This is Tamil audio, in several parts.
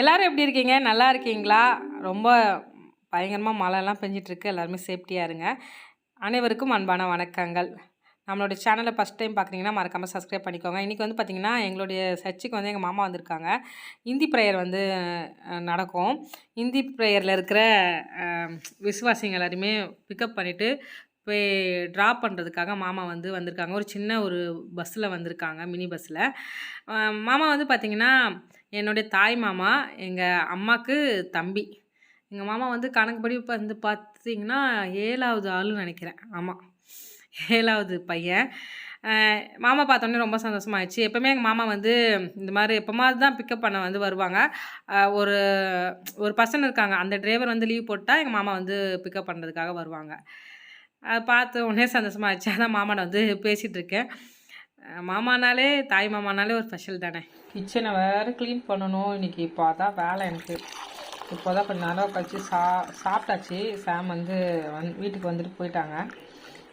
எல்லாரும் எப்படி இருக்கீங்க? நல்லா இருக்கீங்களா? ரொம்ப பயங்கரமாக மழைலாம் பெஞ்சிட்ருக்கு. எல்லாருமே சேஃப்டியாக இருங்க. அனைவருக்கும் அன்பான வணக்கங்கள். நம்மளோட சேனலை ஃபஸ்ட் டைம் பார்க்குறீங்கன்னா மறக்காமல் சப்ஸ்கிரைப் பண்ணிக்கோங்க. இன்றைக்கி வந்து பார்த்திங்கன்னா எங்களுடைய சர்ச்சுக்கு வந்து எங்கள் மாமா வந்திருக்காங்க. இந்தி ப்ரேயர் வந்து நடக்கும். இந்தி ப்ரேயரில் இருக்கிற விசுவாசிங்க எல்லாருமே பிக்கப் பண்ணிவிட்டு போய் ட்ராப் பண்ணுறதுக்காக மாமா வந்து வந்திருக்காங்க. ஒரு சின்ன ஒரு பஸ்ஸில் வந்திருக்காங்க மினி பஸ்ஸில் மாமா வந்து பார்த்திங்கன்னா என்னுடைய தாய் மாமா எங்கள் அம்மாவுக்கு தம்பி. எங்கள் மாமா வந்து கணக்குப்படி இப்போ வந்து பார்த்திங்கன்னா ஏழாவது ஆளுன்னு நினைக்கிறேன். ஆமாம் ஏழாவது பையன். மாமா பார்த்தோன்னே ரொம்ப சந்தோஷமாயிடுச்சு. எப்போவுமே எங்கள் மாமா வந்து இந்த மாதிரி எப்போமாவது தான் பிக்கப் பண்ண வந்து வருவாங்க. ஒரு ஒரு பர்சன் இருக்காங்க. அந்த டிரைவர் வந்து லீவ் போட்டால் எங்கள் மாமா வந்து பிக்கப் பண்ணுறதுக்காக வருவாங்க. அதை பார்த்து உடனே சந்தோஷமாயிடுச்சு. அதான் மாமாட்ட வந்து பேசிகிட்டு இருக்கேன். மாமானாலே தாய் மாமானாலே ஒரு ஸ்பெஷல் தானே. கிச்சனை வேறு க்ளீன் பண்ணணும். இன்னைக்கு இப்போ அதான் வேலை எனக்கு. இப்போ தான் கொஞ்சம் நேரம் கழிச்சு சா சாப்பிட்டாச்சு. சாம் வந்து வந் வீட்டுக்கு வந்துட்டு போயிட்டாங்க.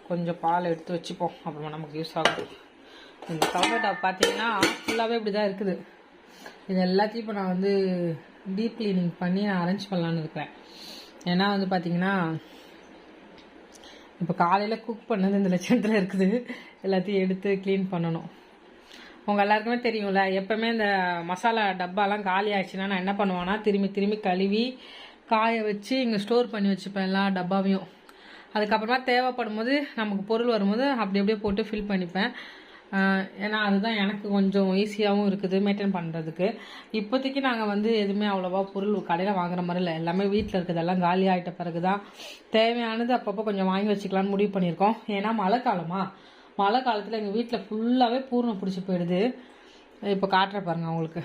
கொஞ்சம் பால் எடுத்து வச்சுப்போம். அப்புறமா நமக்கு யூஸ் ஆகும். இந்த கல்வெட்டை பார்த்தீங்கன்னா ஃபுல்லாகவே இப்படி தான் இருக்குது. இது எல்லாத்தையும் இப்போ நான் வந்து டீப் க்ளீனிங் பண்ணி நான் அரேஞ்ச் பண்ணலான்னு இருக்கிறேன். ஏன்னா வந்து பார்த்தீங்கன்னா இப்போ காலையில் குக் பண்ணது இந்த லட்சணத்தில் இருக்குது. எல்லாத்தையும் எடுத்து க்ளீன் பண்ணணும். உங்கள் எல்லாருக்குமே தெரியும்ல எப்போவுமே இந்த மசாலா டப்பாலாம் காலி ஆயிடுச்சுன்னா நான் என்ன பண்ணுவேன்னா திரும்பி திரும்பி கழுவி காய வச்சு இங்கே ஸ்டோர் பண்ணி வச்சுப்பேன் எல்லா டப்பாவையும். அதுக்கப்புறமா தேவைப்படும் போது நமக்கு பொருள் வரும்போது அப்படி அப்படியே போட்டு ஃபில் பண்ணிப்பேன். ஏன்னா அதுதான் எனக்கு கொஞ்சம் ஈஸியாகவும் இருக்குது மெயின்டைன் பண்ணுறதுக்கு இப்போதைக்கு நாங்கள் வந்து எதுவுமே அவ்வளோவா பொருள் கடையில் வாங்குற மாதிரி இல்லை. எல்லாமே வீட்டில் இருக்கிறதெல்லாம் காலி ஆகிட்ட பிறகு தான் தேவையானது அப்பப்போ கொஞ்சம் வாங்கி வச்சுக்கலான்னு முடிவு பண்ணியிருக்கோம். ஏன்னா மழை காலமா? மழை காலத்தில் எங்கள் வீட்டில் ஃபுல்லாகவே பூர்ணம் பிடிச்சி போயிடுது. இப்போ காட்டுற பாருங்க அவங்களுக்கு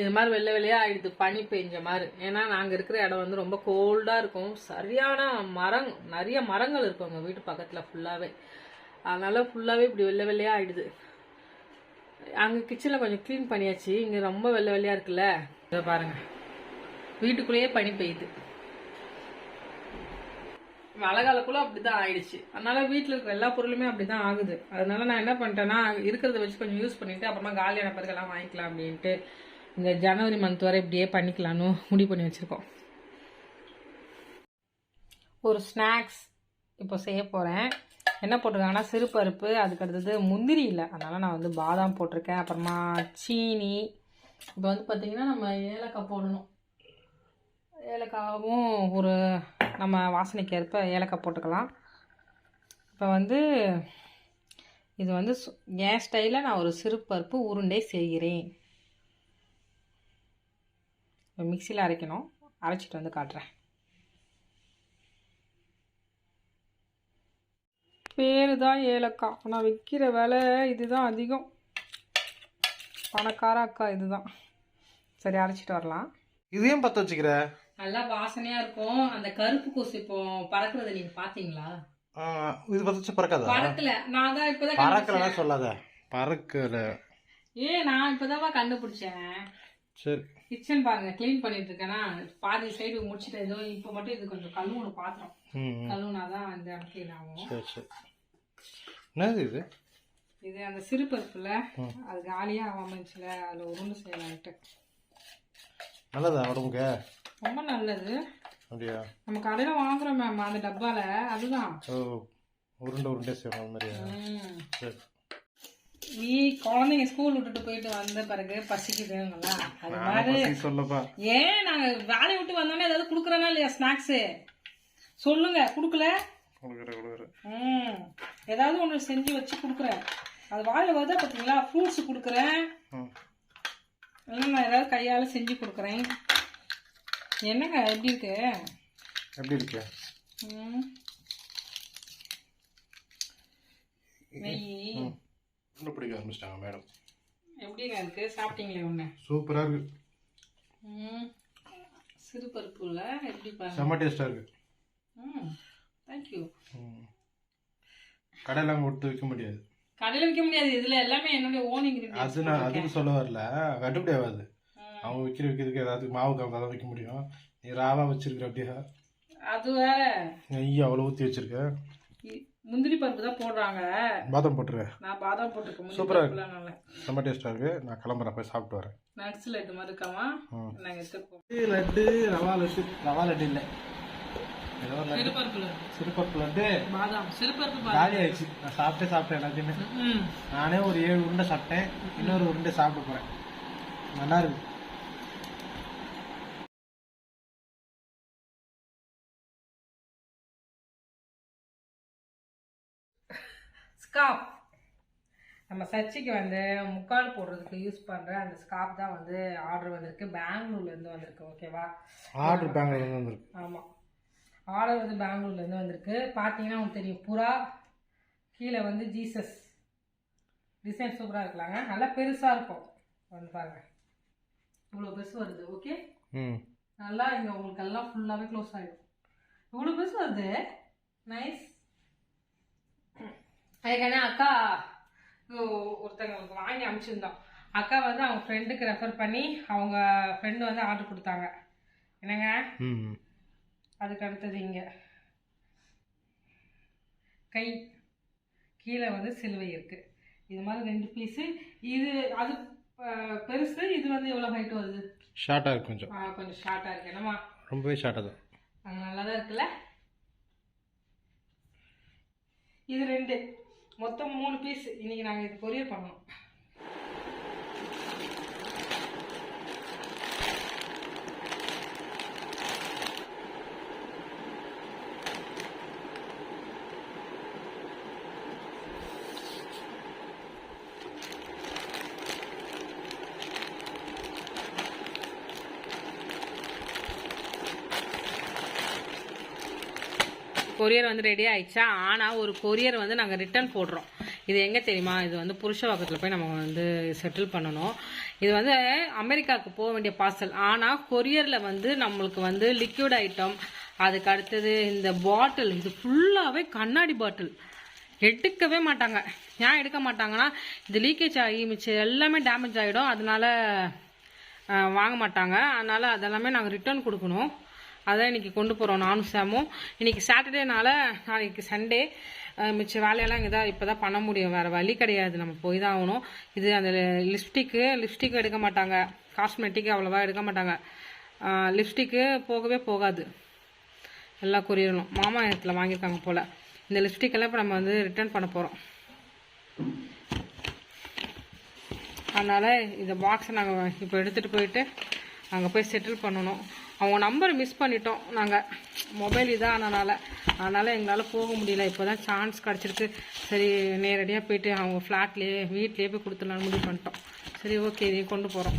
இது மாதிரி வெள்ளை வெள்ளையாக ஆயிடுது பனி பெஞ்ச மாதிரி. ஏன்னா நாங்கள் இருக்கிற இடம் வந்து ரொம்ப கோல்டாக இருக்கும். சரியான மரம் நிறைய மரங்கள் இருக்கும் எங்கள் வீட்டு பக்கத்தில் ஃபுல்லாகவே அதனால ஃபுல்லாகவே இப்படி வெள்ளை வெள்ளையாக ஆயிடுது. அங்கே கிச்சனில் கொஞ்சம் க்ளீன் பண்ணியாச்சு. இங்கே ரொம்ப வெள்ளை வெள்ளையாக இருக்குல்ல? இதை பாருங்க. வீட்டுக்குள்ளேயே பனி பெய்யுது. மழை காலக்குள்ள அப்படிதான் ஆயிடுச்சு. அதனால வீட்டில் இருக்கிற எல்லா பொருளுமே அப்படிதான் ஆகுது. அதனால நான் என்ன பண்ணிட்டேன்னா இருக்கிறத வச்சு கொஞ்சம் யூஸ் பண்ணிட்டு அப்புறமா காலியான பிறகு எல்லாம் வாங்கிக்கலாம் அப்படின்ட்டு இந்த ஜனவரி மந்த் வரை இப்படியே பண்ணிக்கலான்னு முடிவு பண்ணி வச்சுருக்கோம். ஒரு ஸ்நாக்ஸ் இப்போ செய்ய போகிறேன் என்ன போட்டிருக்காங்கன்னா சிறுபருப்பு அதுக்கு அடுத்தது முந்திரி இல்லை. அதனால் நான் வந்து பாதாம் போட்டிருக்கேன். அப்புறமா சீனி. இப்போ வந்து பார்த்திங்கன்னா நம்ம ஏலக்காய் போடணும். ஏலக்காவும் ஒரு நம்ம வாசனைக்கு ஏற்ப ஏலக்காய் போட்டுக்கலாம். இப்போ வந்து இது வந்து சு- என் ஸ்டைலில் நான் ஒரு சிறுபருப்பு உருண்டை செய்கிறேன். மிக்சியில் அரைக்கணும். அரைச்சிட்டு வந்து காட்டுறேன். பேர் தான் ஏலக்காய். ஆனால் விற்கிற விலை இதுதான் அதிகம். பணக்கார அக்கா இதுதான். சரி அரைச்சிட்டு வரலாம். இதையும் பத்த வச்சுக்கிற? நல்லா வாசனையா இருக்கும். அந்த கருப்பு கொசு இப்போ பறக்குறத நீங்க பாத்தீங்களா இது பத்த வச்சு பறக்காதா? பறக்கல. நான் தான் இப்பதான் பறக்கலன்னா. சொல்லாத. பறக்கல. ஏ நான் இப்பதான் கண்டுபிடிச்சேன். சரி. கிச்சன் பாருங்க க்ளீன் பண்ணிட்டு இருக்கேன்னா பாதி சைடு முடிச்சிட்டு ஏதோ இப்போ மட்டும் இது கொஞ்சம் கழுவணும் பாத்திரம். கழுவுனாதான் இடம் clean ஆகும். சரி சரி. என்னது இது? இது அந்த சிறு பருப்புல. அது காலியா ஆகாம இருந்துச்சுல அதுல உருண்டு செய்யலான்ட்டு நல்லதா உடம்புக்கு? ரொம்ப நல்லது. அப்படியா? நம்ம கடையில வாங்குறோம் மேம் அந்த டப்பால. அதுதான். உருண்டை உருண்டை செய்யணும் அது மாதிரியா? நீ குழந்தைங்க ஸ்கூல் விட்டுட்டு போயிட்டு வந்த பிறகு பசிக்குதுங்களா அது மாதிரி சொல்லப்பா. ஏன் நாங்க வேலையை விட்டு வந்தோடனே ஏதாவது குடுக்குறோனா இல்லையா ஸ்நாக்ஸ் சொல்லுங்க குடுக்கல? ம். ஏதாவது ஒன்று செஞ்சு வச்சு கொடுக்குறேன். அது வாயில வருதா பார்த்தீங்களா ஃப்ரூட்ஸ் கொடுக்குறேன். இல்லை நான் ஏதாவது கையால் செஞ்சு கொடுக்குறேன். என்னங்க எப்படி இருக்கு? எப்படி இருக்கு? ம். நெய். உருண்டை பிடிக்க ஆரம்பிச்சிட்டாங்க மேடம் எப்படிங்க இருக்கு? சாப்பிட்டீங்களே ஒன்று சூப்பராக இருக்கு. ம். சிறு பருப்புல எப்படி பாருங்க. செம்ம டேஸ்டாக இருக்கு. ம். தேங்க்யூ கடையெல்லாம் கொடுத்து விற்க முடியாது. கடையில் விற்க முடியாது. இதுல எல்லாமே என்னுடைய ஓன் அது நான் அதுக்கு சொல்ல வரல. கட்டுப்படி ஆகாது அவங்க விற்கிற விற்கிறதுக்கு ஏதாவது மாவு கலந்து தான் விற்க முடியும். நீ ராவா வச்சிருக்கிற அப்படியே? அது வேற. நெய் அவ்வளோ ஊற்றி வச்சிருக்க. முந்திரி பருப்பு தான் போடுறாங்க. பாதாம் போட்டுரு. நான் பாதாம் போட்டிருக்கேன். முந்திரி சூப்பரா இருக்கு. பருப்புலாம் நல்லா. செம்ம டேஸ்ட்டாக இருக்குது நான் கிளம்புறேன். போய் சாப்பிட்டு வரேன். நட்ஸ் லட்டு மாதிரி இருக்காமா? ம். நாங்கள் எடுத்துருக்கோம் லட்டு ரவா லட்டு. ரவா லட்டு இல்லை. சிறுபருப்பு லட்டு. பாதாம். சிறுபருப்பு காலி ஆயிடுச்சு. நான் சாப்பிட்டே சாப்பிட்டேன் எல்லாத்தையுமே. ம். நானே ஒரு ஏழு உருண்டை சாப்பிட்டேன். இன்னொரு உருண்டை சாப்பிட போகிறேன் நல்லா இருக்கு. ஸ்காப் நம்ம சர்ச்சுக்கு வந்து முக்கால் போடுறதுக்கு யூஸ் பண்ணுற அந்த ஸ்காப் தான் வந்து ஆர்டர் வந்திருக்கு. பெங்களூர்லேருந்து வந்திருக்கு ஓகேவா ஆர்டர் பெங்களூர்லேருந்து வந்திருக்கு. ஆமாம் ஆர்டர் வந்து பெங்களூர்லேருந்து வந்திருக்கு. பார்த்தீங்கன்னா உங்களுக்கு தெரியும் புறா கீழே வந்து ஜீசஸ் டிசைன் சூப்பராக இருக்கலாங்க. நல்லா பெருசாக இருக்கும். வந்து பாருங்க. இவ்வளோ பெருசு வருது ஓகே நல்லா இங்கே உங்களுக்கு எல்லாம் ஃபுல்லாகவே க்ளோஸ் ஆகிடும் இவ்வளோ பெருசு வருது? நைஸ் அதுக்கான அக்கா ஒருத்தங்க உங்களுக்கு வாங்கி அனுப்பிச்சிருந்தோம். அக்கா வந்து அவங்க ஃப்ரெண்டுக்கு ரெஃபர் பண்ணி அவங்க ஃப்ரெண்டு வந்து ஆர்டர் கொடுத்தாங்க. என்னங்க? அதுக்கு அடுத்தது இங்கே. கை கீழே வந்து சிலுவை இருக்குது இது மாதிரி ரெண்டு பீஸு இது அது பெருசு இது வந்து எவ்வளோ ஹைட் வருது? ஷார்ட்டாக இருக்கு கொஞ்சம். ஆ, கொஞ்சம் ஷார்ட்டாக இருக்கு. என்னம்மா? ரொம்பவே ஷார்ட்டாக தான். நல்லா தான் இருக்குல்ல? இது ரெண்டு. மொத்தம் மூணு பீஸ் இன்னைக்கு நாங்கள் இது கொரியர் பண்ணோம். கொரியர் வந்து ரெடி ஆயிடுச்சா? ஆனால் ஒரு கொரியர் வந்து நாங்கள் ரிட்டர்ன் போடுறோம். இது எங்கே தெரியுமா? இது வந்து புருஷவாக்கத்தில் போய் நம்ம வந்து செட்டில் பண்ணணும். இது வந்து அமெரிக்காவுக்கு போக வேண்டிய பார்சல் ஆனால் கொரியரில் வந்து நம்மளுக்கு வந்து லிக்விட் ஐட்டம் அதுக்கு அடுத்தது இந்த பாட்டில் இது ஃபுல்லாகவே கண்ணாடி பாட்டில் எடுக்கவே மாட்டாங்க. ஏன் எடுக்க மாட்டாங்கன்னா இது லீக்கேஜ் ஆகி மிச்சம் எல்லாமே டேமேஜ் ஆகிடும் அதனால வாங்க மாட்டாங்க. அதனால் அதெல்லாமே நாங்கள் ரிட்டர்ன் கொடுக்கணும். அதான் இன்றைக்கி கொண்டு போகிறோம் நானும் சாமும். இன்றைக்கி சாட்டர்டேனால நாளைக்கு சண்டே. மிச்ச வேலையெல்லாம் இங்கே தான் இப்போ தான் பண்ண முடியும். வேறு வழி கிடையாது. நம்ம போய் தான் ஆகணும். இது அந்த லிப்ஸ்டிக்கு லிப்ஸ்டிக் எடுக்க மாட்டாங்க. காஸ்மெட்டிக் அவ்வளோவா எடுக்க மாட்டாங்க. லிப்ஸ்டிக்கு போகவே போகாது. எல்லா கொரியரும் மாமா இடத்துல வாங்கியிருக்காங்க போல். இந்த லிப்ஸ்டிக்கெல்லாம் இப்போ நம்ம வந்து ரிட்டர்ன் பண்ண போகிறோம் அதனால் இந்த பாக்ஸை நாங்கள் இப்போ எடுத்துகிட்டு போயிட்டு அங்கே போய் செட்டில் பண்ணணும். அவங்க நம்பரை மிஸ் பண்ணிட்டோம். நாங்கள் மொபைல் இதானனால அதனால் எங்களால் போக முடியல. இப்போ தான் சான்ஸ் கிடச்சிருக்கு. சரி நேரடியாக போயிட்டு அவங்க ஃப்ளாட்லேயே வீட்லேயே போய் கொடுத்துடலான்னு முடிவு பண்ணிட்டோம். சரி ஓகே இதையும் கொண்டு போகிறோம்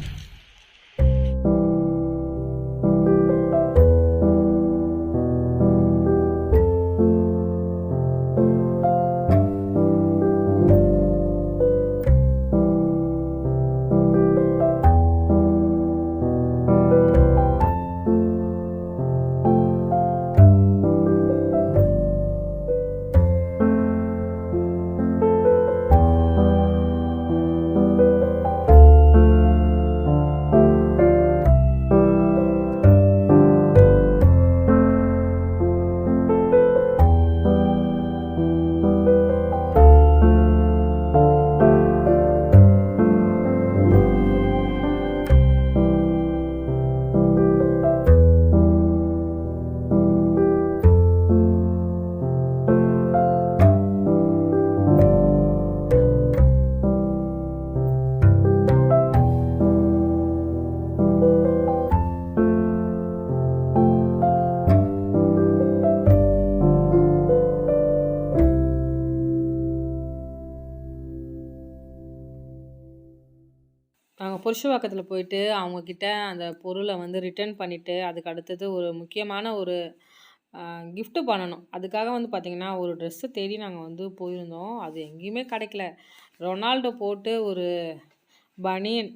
நாங்கள் போயிட்டு அவங்கக்கிட்ட அந்த பொருளை வந்து ரிட்டர்ன் பண்ணிவிட்டு அதுக்கு அடுத்தது ஒரு முக்கியமான ஒரு கிஃப்ட்டு பண்ணணும். அதுக்காக வந்து பார்த்திங்கன்னா ஒரு ட்ரெஸ்ஸை தேடி நாங்கள் வந்து போயிருந்தோம். அது எங்கேயுமே கிடைக்கல. ரொனால்டோ போட்டு ஒரு பனியன்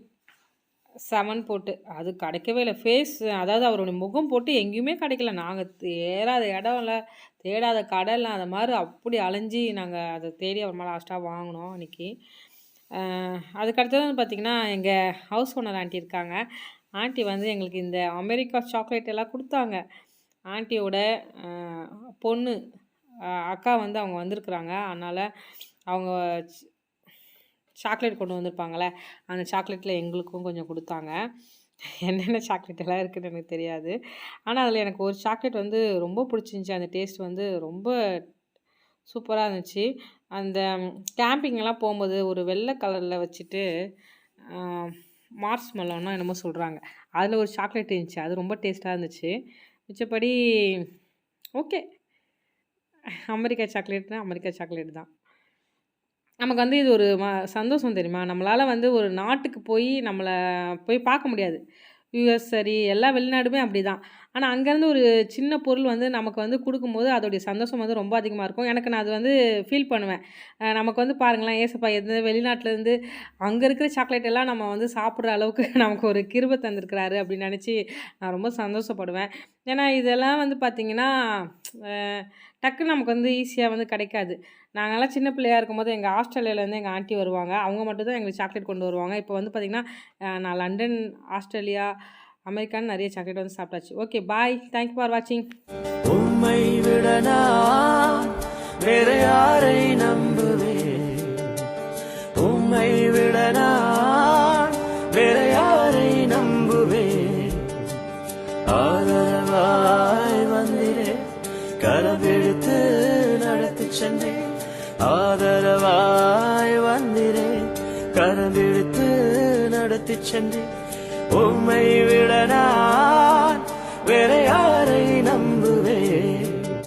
செவன் போட்டு அது கிடைக்கவே இல்லை. ஃபேஸ் அதாவது அவருடைய முகம் போட்டு எங்கேயுமே கிடைக்கல. நாங்கள் தேடாத இடம் இல்லை தேடாத கடலில் அந்த மாதிரி அப்படி அலைஞ்சி நாங்கள் அதை தேடி அப்புறமா லாஸ்ட்டாக வாங்கினோம் அன்றைக்கி அதுக்கடுத்தது வந்து பார்த்திங்கன்னா எங்கள் ஹவுஸ் ஓனர் ஆண்டி இருக்காங்க. ஆண்டி வந்து எங்களுக்கு இந்த அமெரிக்கா சாக்லேட் எல்லாம் கொடுத்தாங்க. ஆண்டியோட பொண்ணு அக்கா வந்து அவங்க வந்திருக்குறாங்க. அதனால் அவங்க சாக்லேட் கொண்டு வந்திருப்பாங்களே அந்த சாக்லேட்டில் எங்களுக்கும் கொஞ்சம் கொடுத்தாங்க. என்னென்ன சாக்லேட் எல்லாம் இருக்குதுன்னு எனக்கு தெரியாது. ஆனால் அதில் எனக்கு ஒரு சாக்லேட் வந்து ரொம்ப பிடிச்சிருந்துச்சி. அந்த டேஸ்ட் வந்து ரொம்ப சூப்பராக இருந்துச்சு. அந்த கேம்பிங்கெல்லாம் போகும்போது ஒரு வெள்ளை கலரில் வச்சுட்டு மார்ஸ் மெலோன்னா என்னமோ சொல்கிறாங்க அதில் ஒரு சாக்லேட் இருந்துச்சு. அது ரொம்ப டேஸ்ட்டாக இருந்துச்சு. மிச்சப்படி ஓகே அமெரிக்கா சாக்லேட்னா அமெரிக்கா சாக்லேட் தான். நமக்கு வந்து இது ஒரு ம சந்தோஷம் தெரியுமா? நம்மளால் வந்து ஒரு நாட்டுக்கு போய் நம்மளை போய் பார்க்க முடியாது. யூஎஸ் சரி எல்லா வெளிநாடுமே அப்படி தான் ஆனால் அங்கேருந்து ஒரு சின்ன பொருள் வந்து நமக்கு வந்து கொடுக்கும்போது அதோடைய சந்தோஷம் வந்து ரொம்ப அதிகமாக இருக்கும். எனக்கு நான் அது வந்து ஃபீல் பண்ணுவேன். நமக்கு வந்து பாருங்களேன் ஏசப்பா எந்த வெளிநாட்டிலேருந்து அங்கே இருக்கிற சாக்லேட் எல்லாம் நம்ம வந்து சாப்பிட்ற அளவுக்கு நமக்கு ஒரு கிருபை தந்திருக்கிறாரு அப்படின்னு நினச்சி நான் ரொம்ப சந்தோஷப்படுவேன். ஏன்னா இதெல்லாம் வந்து பார்த்திங்கன்னா டக்குன்னு நமக்கு வந்து ஈஸியாக வந்து கிடைக்காது. நாங்கள்லாம் சின்ன பிள்ளையா இருக்கும்போது எங்கள் ஆஸ்திரேலியாவிலேருந்து எங்கள் ஆண்டி வருவாங்க. அவங்க மட்டும்தான் எங்களுக்கு சாக்லேட் கொண்டு வருவாங்க. இப்போ வந்து பார்த்திங்கன்னா நான் லண்டன் ஆஸ்திரேலியா அமெரிக்கான்னு நிறைய சாக்லேட் வந்து சாப்பிட்டாச்சு. Okay bye. தேங்க்யூ ஃபார் வாட்சிங் உண்மை விடனா வேற யாரை நம்புவேன்? உண்மை விடனா சென்று உம்மை விட நான் வேற யாரை